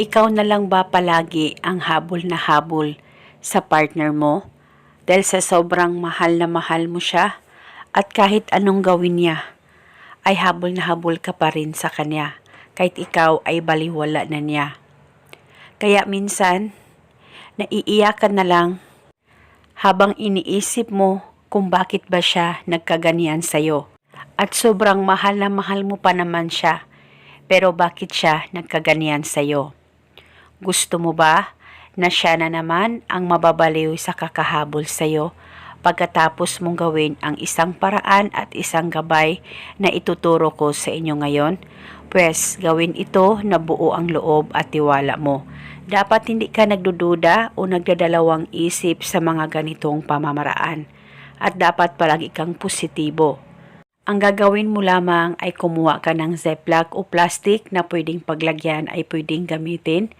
ikaw na lang ba palagi ang habol na habol sa partner mo? Dahil sa sobrang mahal na mahal mo siya at kahit anong gawin niya, ay habol na habol ka pa rin sa kanya kahit ikaw ay baliwala na niya. Kaya minsan, naiiyakan na lang habang iniisip mo kung bakit ba siya nagkaganyan sa'yo. At sobrang mahal na mahal mo pa naman siya, pero bakit siya nagkaganyan sa'yo? Gusto mo ba na siya na naman ang mababaliw sa kakahabol sa'yo pagkatapos mong gawin ang isang paraan at isang gabay na ituturo ko sa inyo ngayon? Pwes, gawin ito na buo ang loob at tiwala mo. Dapat hindi ka nagdududa o nagdadalawang isip sa mga ganitong pamamaraan. At dapat palagi kang positibo. Ang gagawin mo lamang ay kumuha ka ng Ziploc o plastic na pwedeng paglagyan ay pwedeng gamitin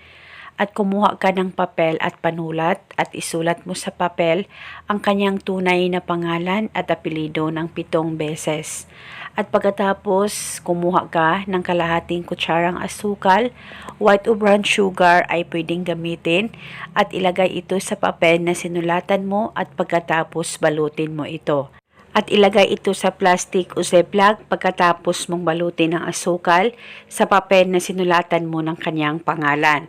at kumuha ka ng papel at panulat at isulat mo sa papel ang kanyang tunay na pangalan at apelido ng pitong beses. At pagkatapos, kumuha ka ng kalahating kutsarang asukal, white o brown sugar ay pwedeng gamitin at ilagay ito sa papel na sinulatan mo at pagkatapos balutin mo ito at ilagay ito sa plastic o ziploc pagkatapos mong balutin ang asukal sa papel na sinulatan mo ng kanyang pangalan.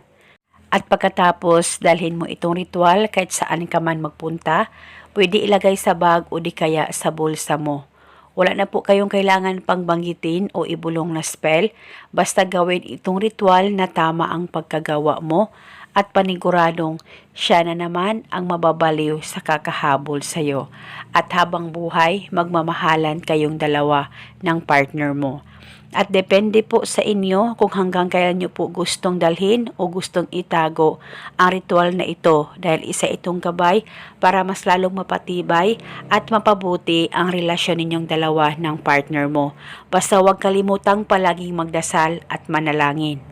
At pagkatapos dalhin mo itong ritual kahit saan ka man magpunta, pwede ilagay sa bag o di kaya sa bulsa mo. Wala na po kayong kailangan pang banggitin o ibulong na spell, basta gawin itong ritual na tama ang pagkagawa mo at paniguradong siya na naman ang mababaliw sa kakahabol sa iyo. At habang buhay, magmamahalan kayong dalawa ng partner mo. At depende po sa inyo kung hanggang kailan nyo po gustong dalhin o gustong itago ang ritual na ito dahil isa itong gabay para mas lalong mapatibay at mapabuti ang relasyon ninyong dalawa ng partner mo. Basta huwag kalimutang palaging magdasal at manalangin.